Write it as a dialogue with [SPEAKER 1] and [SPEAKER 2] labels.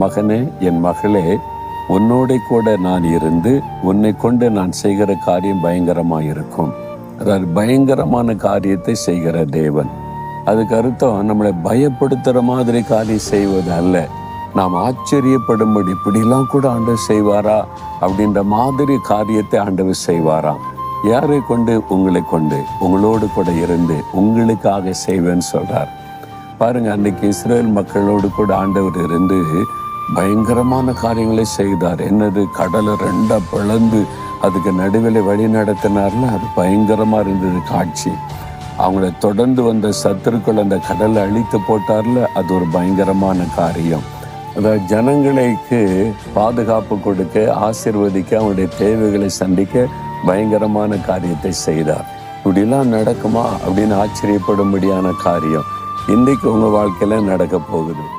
[SPEAKER 1] மகனே என் மகளே உன்னோட கூட நான் இருந்து உன்னை கொண்டு நான் செய்கிற காரியம் பயங்கரமா இருக்கும் அதாவது பயங்கரமான காரியத்தை செய்கிற தேவன். அதுக்கு அர்த்தம் நம்மளை பயப்படுத்துற மாதிரி காரியம் செய்வது அல்ல. நாம் ஆச்சரியப்படும்படி இப்படிலாம் கூட ஆண்டவர் செய்வாரா? அப்படின்ற மாதிரி காரியத்தை ஆண்டவர் செய்வாராம் யாரை கொண்டு? உங்களை கொண்டு. உங்களோடு கூட இருந்து உங்களுக்காக செய்வேன்னு சொல்றார். பாருங்க அன்னைக்கு இஸ்ரேல் மக்களோடு கூட ஆண்டவர் இருந்து பயங்கரமான காரியங்களை செய்தார். என்னது? கடலை ரெண்டா பிளந்து அதுக்கு நடுவில் வழி நடத்தினார்ல? அது பயங்கரமாக இருந்தது காட்சி. அவங்கள தொடர்ந்து வந்த சத்துருக்கள் அந்த கடலை அழித்து போட்டார்ல? அது ஒரு பயங்கரமான காரியம். அதாவது ஜனங்களுக்கு பாதுகாப்பு கொடுக்க ஆசிர்வதிக்க அவங்களுடைய தேவைகளை சந்திக்க பயங்கரமான காரியத்தை செய்தார். இப்படிலாம் நடக்குமா? அப்படின்னு ஆச்சரியப்படும்படியான காரியம். இன்றைக்கு உங்கள் வாழ்க்கையில் நடக்க போகுது.